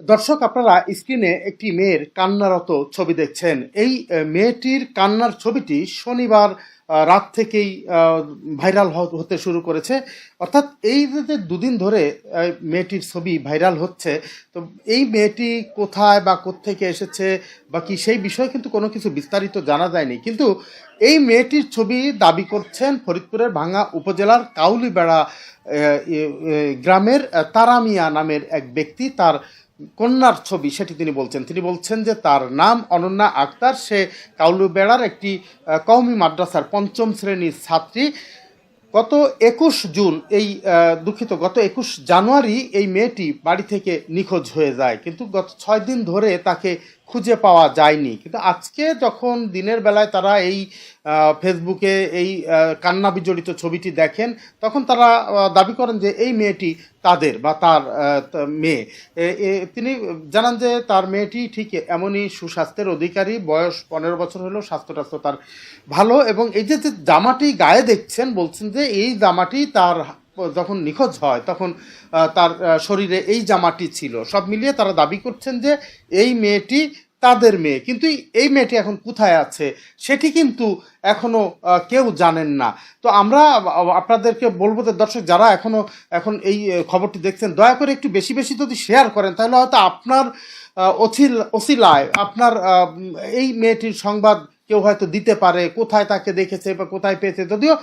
দর্শক, আপনারা স্ক্রিনে একটি মেয়ের কান্নারত ছবি দেখছেন। এই মেয়েটির কান্নার ছবিটি শনিবার রাত থেকেই ভাইরাল হতে শুরু করেছে। অর্থাৎ এই যে দুদিন ধরে মেয়েটির ছবি ভাইরাল হচ্ছে, তো এই মেয়েটি কোথায় বা কোত্থেকে এসেছে বা কি, সেই বিষয়ে কিন্তু কোনো কিছু বিস্তারিত জানা যায়নি। কিন্তু এই মেয়েটির ছবি দাবি করছেন ফরিদপুরের ভাঙ্গা উপজেলার কাউলিবেড়া গ্রামের তারামিয়া নামের এক ব্যক্তি। তার কন্যার ছবি, সেটি তিনি বলছেন। তিনি বলছেন যে তার নাম অনন্যা আক্তার। সে কাউলুবেড়ার একটি কওমি মাদ্রাসার পঞ্চম শ্রেণির ছাত্রী। গত একুশ জুন, এই দুঃখিত, গত একুশ জানুয়ারি এই মেয়েটি বাড়ি থেকে নিখোঁজ হয়ে যায়। কিন্তু গত ছয় দিন ধরে তাকে খুঁজে পাওয়া যায়নি। কিন্তু আজকে যখন দিনের বেলায় তারা এই ফেসবুকে এই কান্না বিজড়িত ছবিটি দেখেন, তখন তারা দাবি করেন যে এই মেয়েটি তাদের বা তার মেয়ে। তিনি জানান যে তার মেয়েটি ঠিক এমনই সুস্বাস্থ্যের অধিকারী, বয়স পনেরো বছর হলেও স্বাস্থ্য টাস্থ্য তার ভালো এবং এই যে জামাটি গায়ে দেখছেন, বলছেন যে এই জামাটি তার যখন নিখোঁজ হয়, তখন তার শরীরে এই জামাটি ছিল। সব মিলিয়ে তারা দাবি করছেন যে এই মেয়েটি তাদের মেয়ে। কিন্তু এই মেয়েটি এখন কোথায় আছে, সেটি কিন্তু এখনও কেউ জানেন না। তো আমরা আপনাদেরকে বলব যে দর্শক যারা এখনও এখন এই খবরটি দেখছেন, দয়া করে একটু বেশি বেশি যদি শেয়ার করেন, তাহলে হয়তো আপনার অছিল অছিলায় আপনার এই মেয়েটির সংবাদ কেউ হয়তো দিতে পারে, কোথায় তাকে দেখেছে বা কোথায় পেয়েছে। যদিও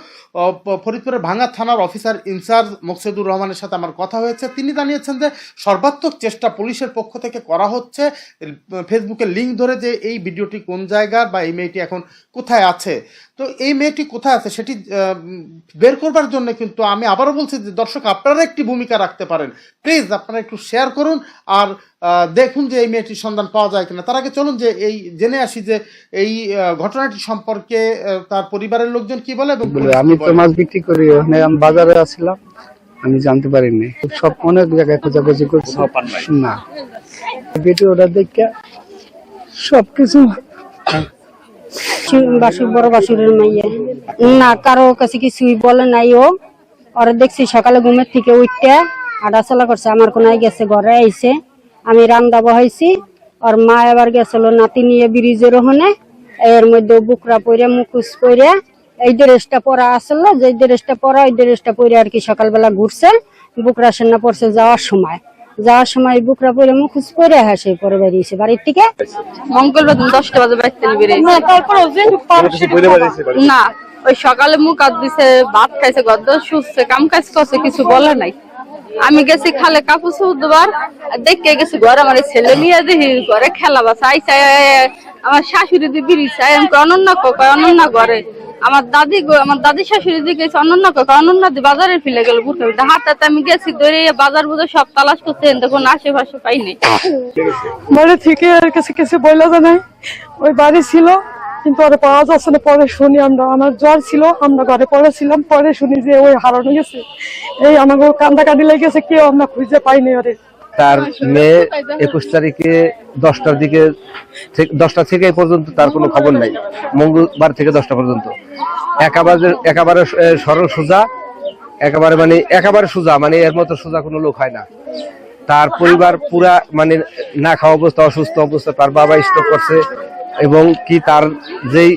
ফরিদপুরের ভাঙ্গা থানার অফিসার ইনচার্জ মোকসেদুর রহমানের সাথে আমার কথা হয়েছে। তিনি জানিয়েছেন যে, সর্বাত্মক চেষ্টা পুলিশের পক্ষ থেকে করা হচ্ছে। ফেসবুকে লিঙ্ক ধরে যে, এই ভিডিওটি কোন জায়গার বা এই মেয়েটি এখন কোথায় আছে। তো এই মেয়েটি কোথায় আছে সেটি বের করবার জন্য কিন্তু আমি আবারও বলছি যে দর্শক আপনারা একটি ভূমিকা রাখতে পারেন। প্লিজ আপনারা একটু শেয়ার করুন আর দেখুন যে এই মেয়েটির সন্ধান পাওয়া যায় কিনা। তার আগে চলুন যে এই জেনে আসি যে এই ঘটনাটি সম্পর্কে তার পরিবারের লোকজন কি বলে এবং আমি তো মাছ বিক্রি করি ওখানে আমি বাজারে আসছিলাম আমি জানতে পারিনি। সব অনেক জায়গায় খোঁজাখুঁজি করছি। না। ভিডিওটা দেখে সবকিছু বাসুর বড় বাসুরের মাইয়া। না, কারও কাছে কিছুই বলে নাই ও। ওরা দেখছি সকালে ঘুমের থেকে উঠতে হাঁটাচলা করছে, আমার কোনায় গেছে, ঘরে আইছে। আমি রান্দা বহাইছি, ওর মা এবার গেছিল নাতি নিয়ে ব্রিজের ওখানে। এর মধ্যে বুকরা পরে মুখোশ পরে এই ড্রেসটা পরা আসলো, যে ড্রেসটা পরা, ওই ড্রেসটা পরে আর কি সকালবেলা ঘুরছে। বুকরা সেনা পড়ছে যাওয়ার সময়। যাওয়ার সময় বুকরা পরে মুখোশ পরে হাসে পরে বেরিয়েছে বাড়ির থেকে মঙ্গলবার দশটা বাজে বেরিয়েছে না ওই সকালে মুখ হাত দিছে ভাত খাইছে গদ্দ শুচ্ছে কাম কাজ করছে কিছু বলে নাই। আমি গেছি খালে কাপড় সুদবার দেখে গেছি ঘরে আমার ছেলে নিয়ে দেখি ঘরে খেলা বাসা আইসা আমার শাশুড়ি দি বিড়িছে আমি কই, অনন্যা কো কয় অনন্যা ঘরে। আমার দাদি আমার দাদি শাশুড়ি দি গেছে অনন্যা অনন্যা দি বাজারে ফেলে গেল বুঝতে হাতে আমি গেছি ধরে বাজার বুঝে সব তালাশ করছে দেখুন আশেপাশে পাইনি বাড়ি থেকে আর কাছে কিছু বইলা নাই। ওই বাড়ি ছিল কিন্তু ওরা পাওয়া যাচ্ছে না পরে শুনি আমরা। আমার জ্বর ছিল আমরা ঘরে পড়েছিলাম পরে শুনি যে ওই হারানো গেছে। এই আমাকে কান্দা কাঁদি লেগেছে কেউ আমরা খুঁজে পাইনি ওরে। তার মেয়ে একুশ তারিখে দশটার দিকে দশটা থেকে পর্যন্ত তার কোনো খবর নাই। মঙ্গলবার থেকে দশটা পর্যন্ত। একেবারে একেবারে সরল সোজা। একেবারে মানে একেবারে সোজা মানে এর মতো সোজা কোনো লোক হয় না। তার পরিবার পুরা মানে না খাওয়া অবস্থা, অসুস্থ অবস্থা, তার বাবা স্ট্রোক করছে এবং কি তার যেই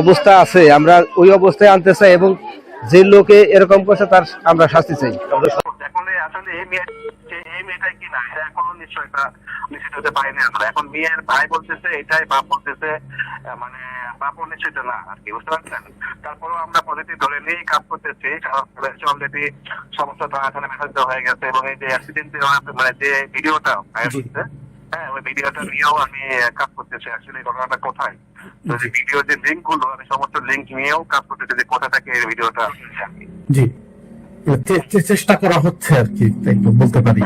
অবস্থা আছে, আমরা ওই অবস্থায় আনতে চাই এবং যে লোকে এরকম করছে, তার আমরা শাস্তি চাই। এই আসলে মেয়ে এই মেয়েটাই কি না? এটা এখনও নিশ্চিত হতে পারিনি আমরা এখন মেয়ের ভাই বলতেছে এটাই বাপ বলতেছে মানে বাপও নিশ্চিত না আর কি বুঝতে পারছেন? তারপরেও আমরা পজিটিভ ধরে নিয়েই কাজ করতেছি অলরেডি সমস্ত থানা মেসেজ হয়ে গেছে এবং এই যে অ্যাক্সিডেন্ট মানে যে ভিডিওটা হচ্ছে হ্যাঁ ওই ভিডিওটা নিয়েও আমি কাজ করতেছি। অ্যাকচুয়ালি ঘটনাটা কোথায়? তো যে ভিডিও যে লিঙ্কগুলো আমি সমস্ত লিঙ্ক নিয়েও কাজ করতেছি যে কোথা থেকে এই ভিডিওটা। জি। চেষ্টা করা হচ্ছে আর কি বলতে পারি